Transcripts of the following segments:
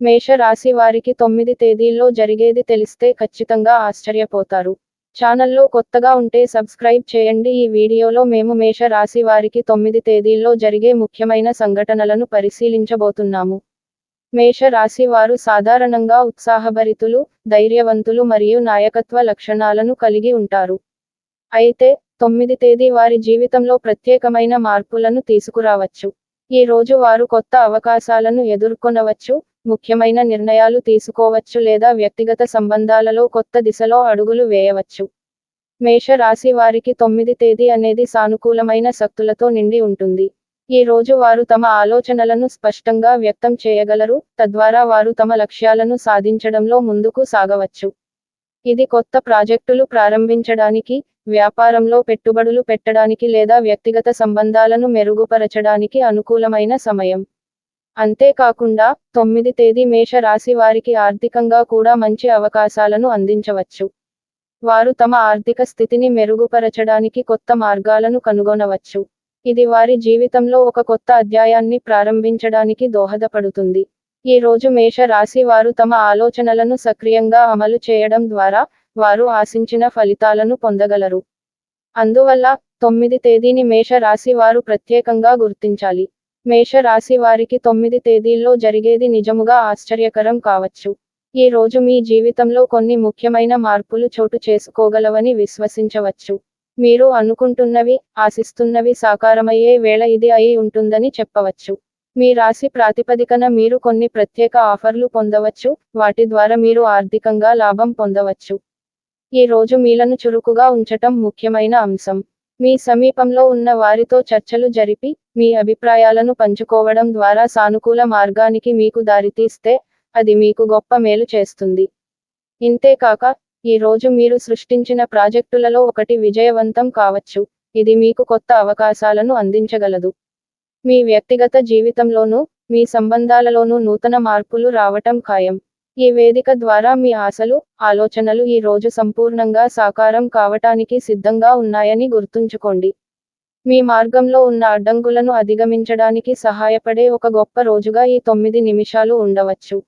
మేష రాశి వారికి తొమ్మిది తేదీల్లో జరిగేది తెలిస్తే ఖచ్చితంగా ఆశ్చర్యపోతారు. ఛానల్లో కొత్తగా ఉంటే సబ్స్క్రైబ్ చేయండి. ఈ వీడియోలో మేము మేష రాశి వారికి తొమ్మిది తేదీల్లో జరిగే ముఖ్యమైన సంఘటనలను పరిశీలించబోతున్నాము. మేష రాశి వారు సాధారణంగా ఉత్సాహభరితులు ధైర్యవంతులు మరియు నాయకత్వ లక్షణాలను కలిగి ఉంటారు. అయితే తొమ్మిది తేదీ వారి జీవితంలో ప్రత్యేకమైన మార్పులను తీసుకురావచ్చు. ఈ రోజు వారు కొత్త అవకాశాలను ఎదుర్కొనవచ్చు. ముఖ్యమైన నిర్ణయాలు తీసుకోవచ్చు లేదా వ్యక్తిగత సంబంధాలలో కొత్త దిశలో అడుగులు వేయవచ్చు. మేష రాశి వారికి తొమ్మిది తేదీ అనేది సానుకూలమైన శక్తులతో నిండి ఉంటుంది. ఈ రోజు వారు తమ ఆలోచనలను స్పష్టంగా వ్యక్తం చేయగలరు తద్వారా వారు తమ లక్ష్యాలను సాధించడంలో ముందుకు సాగవచ్చు. ఇది కొత్త ప్రాజెక్టులు ప్రారంభించడానికి వ్యాపారంలో పెట్టుబడులు పెట్టడానికి లేదా వ్యక్తిగత సంబంధాలను మెరుగుపరచడానికి అనుకూలమైన సమయం. అంతేకాకుండా తొమ్మిది తేదీ మేష రాశి వారికి ఆర్థికంగా కూడా మంచి అవకాశాలను అందించవచ్చు. వారు తమ ఆర్థిక స్థితిని మెరుగుపరచడానికి కొత్త మార్గాలను కనుగొనవచ్చు. ఇది వారి జీవితంలో ఒక కొత్త అధ్యాయాన్ని ప్రారంభించడానికి దోహదపడుతుంది. ఈ రోజు మేష రాశి వారు తమ ఆలోచనలను సక్రియంగా అమలు చేయడం ద్వారా వారు ఆశించిన ఫలితాలను పొందగలరు. అందువల్ల తొమ్మిది తేదీని మేష రాశి వారు ప్రత్యేకంగా గుర్తించాలి. మేష రాశి వారికి తొమ్మిది తేదీల్లో జరిగేది నిజముగా ఆశ్చర్యకరం కావచ్చు. ఈ రోజు మీ జీవితంలో కొన్ని ముఖ్యమైన మార్పులు చోటు చేసుకోగలవని విశ్వసించవచ్చు. మీరు అనుకుంటున్నవి ఆశిస్తున్నవి సాకారమయ్యే వేళ ఇది అయి ఉంటుందని చెప్పవచ్చు. మీ రాశి ప్రాతిపదికన మీరు కొన్ని ప్రత్యేక ఆఫర్లు పొందవచ్చు వాటి ద్వారా మీరు ఆర్థికంగా లాభం పొందవచ్చు. ఈ రోజు మీలను చురుకుగా ఉంచటం ముఖ్యమైన అంశం. మీ సమీపంలో ఉన్న వారితో చర్చలు జరిపి మీ అభిప్రాయాలను పంచుకోవడం ద్వారా సానుకూల మార్గానికి మీకు దారితీస్తే అది మీకు గొప్ప మేలు చేస్తుంది. ఇంతేకాక ఈ రోజు మీరు సృష్టించిన ప్రాజెక్టులలో ఒకటి విజయవంతం కావచ్చు. ఇది మీకు కొత్త అవకాశాలను అందించగలదు. మీ వ్యక్తిగత జీవితంలోనూ మీ సంబంధాలలోనూ నూతన మార్పులు రావటం ఖాయం. ఈ వేదిక ద్వారా మీ ఆశలు ఆలోచనలు ఈ రోజు సంపూర్ణంగా సాకారం కావటానికి సిద్ధంగా ఉన్నాయని గుర్తుంచుకోండి. మీ మార్గంలో ఉన్న అడ్డంకులను అధిగమించడానికి సహాయపడే ఒక గొప్ప రోజుగా ఈ తొమ్మిది నిమిషాలు ఉండవచ్చు.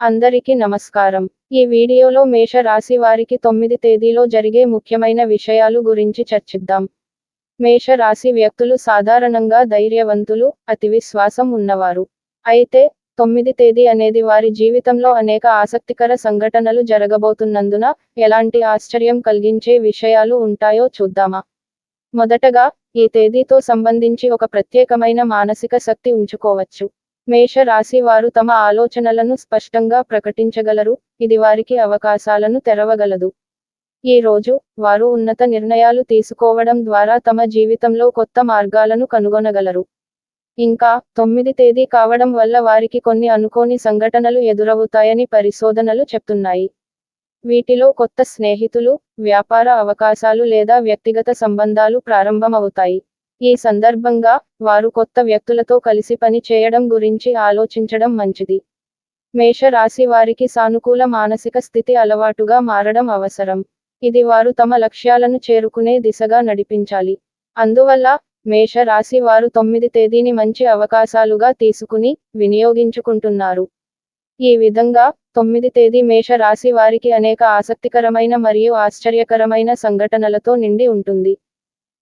అందరికీ నమస్కారం. ఈ వీడియోలో మేష రాశి వారికి తొమ్మిది తేదీలో జరిగే ముఖ్యమైన విషయాలు గురించి చర్చిద్దాం. మేష రాశి వ్యక్తులు సాధారణంగా ధైర్యవంతులు అతి విశ్వాసం ఉన్నవారు. అయితే తొమ్మిది తేదీ అనేది వారి జీవితంలో అనేక ఆసక్తికర సంఘటనలు జరగబోతున్నందున ఎలాంటి ఆశ్చర్యం కలిగించే విషయాలు ఉంటాయో చూద్దామా? మొదటగా ఈ తేదీతో సంబంధించి ఒక ప్రత్యేకమైన మానసిక శక్తి ఉంచుకోవచ్చు. మేష రాశి వారు తమ ఆలోచనలను స్పష్టంగా ప్రకటించగలరు ఇది వారికి అవకాశాలను తెరవగలదు. ఈ రోజు వారు ఉన్నత నిర్ణయాలు తీసుకోవడం ద్వారా తమ జీవితంలో కొత్త మార్గాలను కనుగొనగలరు. ఇంకా తొమ్మిది తేదీ కావడం వల్ల వారికి కొన్ని అనుకోని సంఘటనలు ఎదురవుతాయని పరిశోధనలు చెప్తున్నాయి. వీటిలో కొత్త స్నేహితులు వ్యాపార అవకాశాలు లేదా వ్యక్తిగత సంబంధాలు ప్రారంభమవుతాయి. ఈ సందర్భంగా వారు కొత్త వ్యక్తులతో కలిసి పని చేయడం గురించి ఆలోచించడం మంచిది. మేష రాశి వారికి సానుకూల మానసిక స్థితి అలవాటుగా మారడం అవసరం. ఇది వారు తమ లక్ష్యాలను చేరుకునే దిశగా నడిపించాలి. అందువల్ల మేష రాశి వారు తొమ్మిది తేదీని మంచి అవకాశాలుగా తీసుకుని వినియోగించుకుంటున్నారు. ఈ విధంగా తొమ్మిది తేదీ మేష రాశి వారికి అనేక ఆసక్తికరమైన మరియు ఆశ్చర్యకరమైన సంఘటనలతో నిండి ఉంటుంది.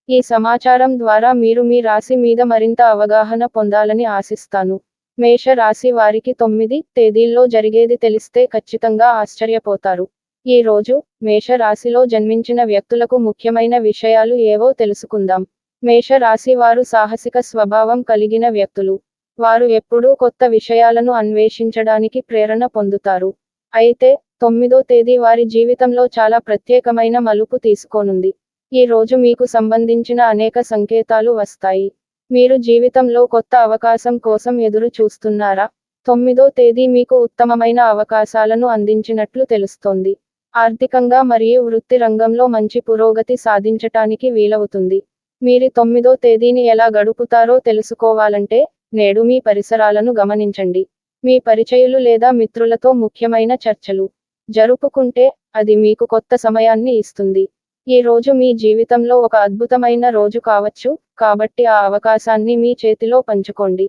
ఈ సమాచారం ద్వారా మీరు మీ రాశి మీద మరింత అవగాహన పొందాలని ఆశిస్తాను. మేష రాశి వారికి తొమ్మిది తేదీల్లో జరిగేది తెలిస్తే ఖచ్చితంగా ఆశ్చర్యపోతారు. ఈ రోజు మేష రాశిలో జన్మించిన వ్యక్తులకు ముఖ్యమైన విషయాలు ఏవో తెలుసుకుందాం. మేష రాశి వారు సాహసిక స్వభావం కలిగిన వ్యక్తులు. వారు ఎప్పుడూ కొత్త విషయాలను అన్వేషించడానికి ప్రేరణ పొందుతారు. అయితే తొమ్మిదో తేదీ వారి జీవితంలో చాలా ప్రత్యేకమైన మలుపు తీసుకోనుంది. ఈ రోజు మీకు సంబంధించిన అనేక సంకేతాలు వస్తాయి. మీరు జీవితంలో కొత్త అవకాశం కోసం ఎదురు చూస్తున్నారా? తొమ్మిదో తేదీ మీకు ఉత్తమమైన అవకాశాలను అందించినట్లు తెలుస్తోంది. ఆర్థికంగా మరియు వృత్తి రంగంలో మంచి పురోగతి సాధించటానికి వీలవుతుంది. మీరు తొమ్మిదో తేదీని ఎలా గడుపుతారో తెలుసుకోవాలంటే నేడు మీ పరిసరాలను గమనించండి. మీ పరిచయులు లేదా మిత్రులతో ముఖ్యమైన చర్చలు జరుపుకుంటే అది మీకు కొత్త సమయాన్ని ఇస్తుంది. ఈ రోజు మీ జీవితంలో ఒక అద్భుతమైన రోజు కావచ్చు కాబట్టి ఆ అవకాశాన్ని మీ చేతిలో పంచుకోండి.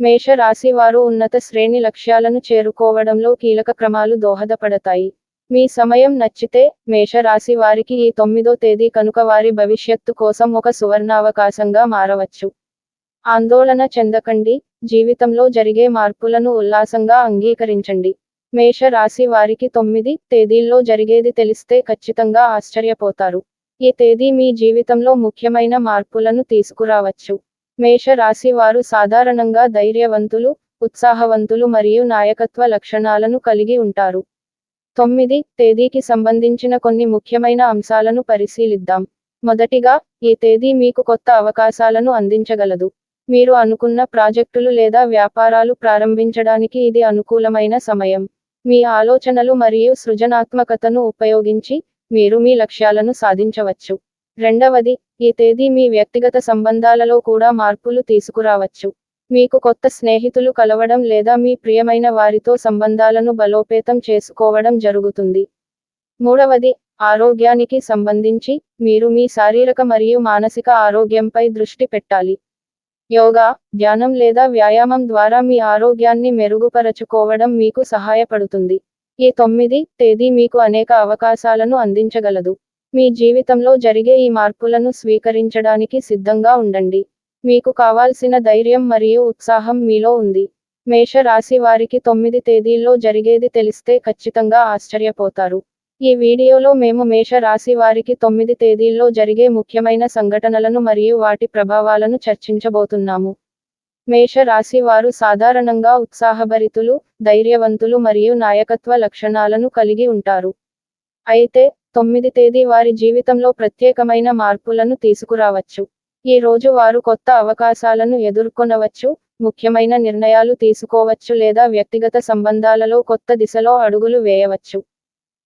మేష రాశి వారు ఉన్నత శ్రేణి లక్ష్యాలను చేరుకోవడంలో కీలక క్రమాలు దోహదపడతాయి. మీ సమయం నచ్చితే మేష రాశి వారికి ఈ తొమ్మిదో తేదీ కనుక వారి భవిష్యత్తు కోసం ఒక సువర్ణావకాశంగా మారవచ్చు. ఆందోళన చెందకండి. జీవితంలో జరిగే మార్పులను ఉల్లాసంగా అంగీకరించండి. మేష రాశి వారికి తొమ్మిది తేదీల్లో జరిగేది తెలిస్తే ఖచ్చితంగా ఆశ్చర్యపోతారు. ఈ తేదీ మీ జీవితంలో ముఖ్యమైన మార్పులను తీసుకురావచ్చు. మేష రాశి వారు సాధారణంగా ధైర్యవంతులు ఉత్సాహవంతులు మరియు నాయకత్వ లక్షణాలను కలిగి ఉంటారు. తొమ్మిది తేదీకి సంబంధించిన కొన్ని ముఖ్యమైన అంశాలను పరిశీలిద్దాం. మొదటిగా ఈ తేదీ మీకు కొత్త అవకాశాలను అందించగలదు. మీరు అనుకున్న ప్రాజెక్టులు లేదా వ్యాపారాలు ప్రారంభించడానికి ఇది అనుకూలమైన సమయం. మీ ఆలోచనలు మరియు సృజనాత్మకతను ఉపయోగించి మీరు మీ లక్ష్యాలను సాధించవచ్చు. రెండవది ఈ తేదీ మీ వ్యక్తిగత సంబంధాలలో కూడా మార్పులు తీసుకురావచ్చు. మీకు కొత్త స్నేహితులు కలవడం లేదా మీ ప్రియమైన వారితో సంబంధాలను బలోపేతం చేసుకోవడం జరుగుతుంది. మూడవది ఆరోగ్యానికి సంబంధించి మీరు మీ శారీరక మరియు మానసిక ఆరోగ్యంపై దృష్టి పెట్టాలి. యోగా ధ్యానం లేదా వ్యాయామం ద్వారా మీ ఆరోగ్యాన్ని మెరుగుపరచుకోవడం మీకు సహాయపడుతుంది. ఈ తొమ్మిది తేదీ మీకు అనేక అవకాశాలను అందించగలదు. మీ జీవితంలో జరిగే ఈ మార్పులను స్వీకరించడానికి సిద్ధంగా ఉండండి. మీకు కావాల్సిన ధైర్యం మరియు ఉత్సాహం మీలో ఉంది. మేష రాశి వారికి తొమ్మిది తేదీల్లో జరిగేది తెలిస్తే ఖచ్చితంగా ఆశ్చర్యపోతారు. ఈ వీడియోలో మేము మేష రాశి వారికి తొమ్మిది తేదీల్లో జరిగే ముఖ్యమైన సంఘటనలను మరియు వాటి ప్రభావాలను చర్చించబోతున్నాము. మేష రాశి వారు సాధారణంగా ఉత్సాహభరితులు ధైర్యవంతులు మరియు నాయకత్వ లక్షణాలను కలిగి ఉంటారు. అయితే తొమ్మిది తేదీ వారి జీవితంలో ప్రత్యేకమైన మార్పులను తీసుకురావచ్చు. ఈ రోజు వారు కొత్త అవకాశాలను ఎదుర్కొనవచ్చు ముఖ్యమైన నిర్ణయాలు తీసుకోవచ్చు లేదా వ్యక్తిగత సంబంధాలలో కొత్త దిశలో అడుగులు వేయవచ్చు.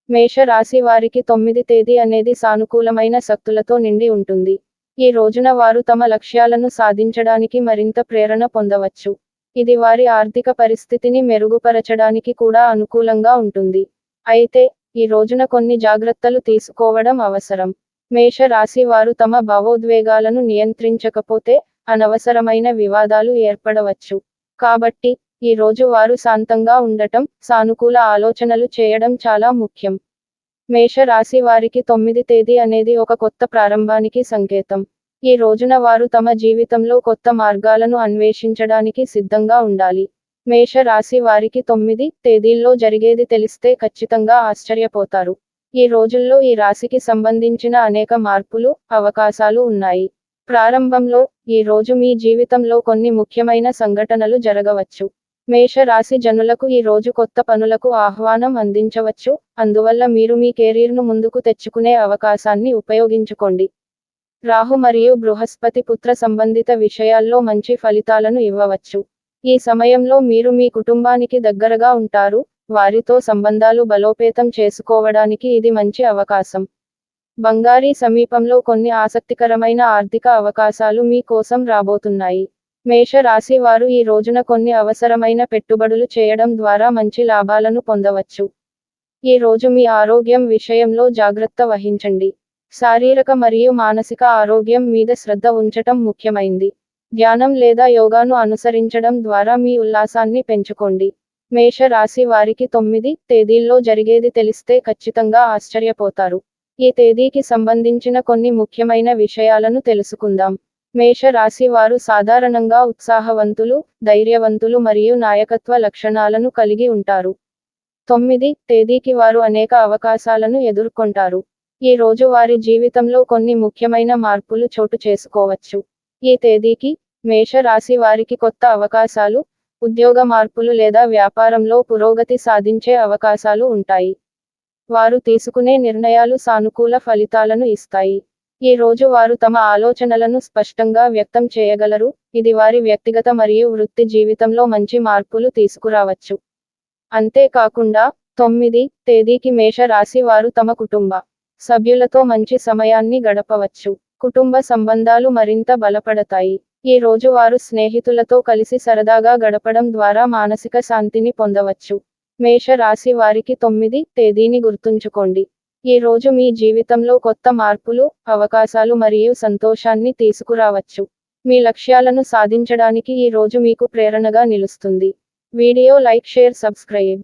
మేష రాశి వారికి తొమ్మిది తేదీ అనేది సానుకూలమైన శక్తులతో నిండి ఉంటుంది. ఈ రోజున వారు తమ లక్ష్యాలను సాధించడానికి మరింత ప్రేరణ పొందవచ్చు. ఇది వారి ఆర్థిక పరిస్థితిని మెరుగుపరచడానికి కూడా అనుకూలంగా ఉంటుంది. అయితే ఈ రోజున కొన్ని జాగ్రత్తలు తీసుకోవడం అవసరం. మేష రాశి వారు తమ భావోద్వేగాలను నియంత్రించకపోతే అనవసరమైన వివాదాలు ఏర్పడవచ్చు. కాబట్టి ఈ రోజు వారు శాంతంగా ఉండటం సానుకూల ఆలోచనలు చేయడం చాలా ముఖ్యం. మేష రాశి వారికి తొమ్మిది తేదీ అనేది ఒక కొత్త ప్రారంభానికి సంకేతం. ఈ రోజున వారు తమ జీవితంలో కొత్త మార్గాలను అన్వేషించడానికి సిద్ధంగా ఉండాలి. మేష రాశి వారికి తొమ్మిది తేదీల్లో జరిగేది తెలిస్తే ఖచ్చితంగా ఆశ్చర్యపోతారు. ఈ రోజుల్లో ఈ రాశికి సంబంధించిన అనేక మార్పులు అవకాశాలు ఉన్నాయి. ప్రారంభంలో ఈ రోజు మీ జీవితంలో కొన్ని ముఖ్యమైన సంఘటనలు జరగవచ్చు. మేష రాశి జనులకు ఈ రోజు కొత్త పనులకు ఆహ్వానం అందించవచ్చు. అందువల్ల మీరు మీ కెరీర్ను ముందుకు తెచ్చుకునే అవకాశాన్ని ఉపయోగించుకోండి. రాహు మరియు బృహస్పతి పుత్ర సంబంధిత విషయాల్లో మంచి ఫలితాలను ఇవ్వవచ్చు. ఈ సమయంలో మీరు మీ కుటుంబానికి దగ్గరగా ఉంటారు. వారితో సంబంధాలు బలోపేతం చేసుకోవడానికి ఇది మంచి అవకాశం. బంగారీ సమీపంలో కొన్ని ఆసక్తికరమైన ఆర్థిక అవకాశాలు మీ కోసం రాబోతున్నాయి. మేష రాశి వారు ఈ రోజున కొన్ని అవసరమైన పెట్టుబడులు చేయడం ద్వారా మంచి లాభాలను పొందవచ్చు. ఈ రోజు మీ ఆరోగ్యం విషయంలో జాగ్రత్త వహించండి. శారీరక మరియు మానసిక ఆరోగ్యం మీద శ్రద్ధ ఉంచటం ముఖ్యమైంది. ధ్యానం లేదా యోగాను అనుసరించడం ద్వారా మీ ఉల్లాసాన్ని పెంచుకోండి. మేష రాశి వారికి తొమ్మిది తేదీల్లో జరిగేది తెలిస్తే ఖచ్చితంగా ఆశ్చర్యపోతారు. ఈ తేదీకి సంబంధించిన కొన్ని ముఖ్యమైన విషయాలను తెలుసుకుందాం. మేష రాశి వారు సాధారణంగా ఉత్సాహవంతులు ధైర్యవంతులు మరియు నాయకత్వ లక్షణాలను కలిగి ఉంటారు. తొమ్మిది తేదీకి వారు అనేక అవకాశాలను ఎదుర్కొంటారు. ఈ రోజు వారి జీవితంలో కొన్ని ముఖ్యమైన మార్పులు చోటు చేసుకోవచ్చు. ఈ తేదీకి మేష రాశి వారికి కొత్త అవకాశాలు ఉద్యోగ మార్పులు లేదా వ్యాపారంలో పురోగతి సాధించే అవకాశాలు ఉంటాయి. వారు తీసుకునే నిర్ణయాలు సానుకూల ఫలితాలను ఇస్తాయి. ఈ రోజు వారు తమ ఆలోచనలను స్పష్టంగా వ్యక్తం చేయగలరు. ఇది వారి వ్యక్తిగత మరియు వృత్తి జీవితంలో మంచి మార్పులు తీసుకురావచ్చు. అంతేకాకుండా తొమ్మిది తేదీకి మేష రాశి వారు తమ కుటుంబ సభ్యులతో మంచి సమయాన్ని గడపవచ్చు. కుటుంబ సంబంధాలు మరింత బలపడతాయి. ఈ రోజు వారు స్నేహితులతో కలిసి సరదాగా గడపడం ద్వారా మానసిక శాంతిని పొందవచ్చు. మేష రాశి వారికి తొమ్మిది తేదీని గుర్తుంచుకోండి. ఈ రోజు మీ జీవితంలో కొత్త మార్పులు అవకాశాలు మరియు సంతోషాన్ని తీసుకురావచ్చు. మీ లక్ష్యాలను సాధించడానికి ఈ రోజు మీకు ప్రేరణగా నిలుస్తుంది. Video like share subscribe.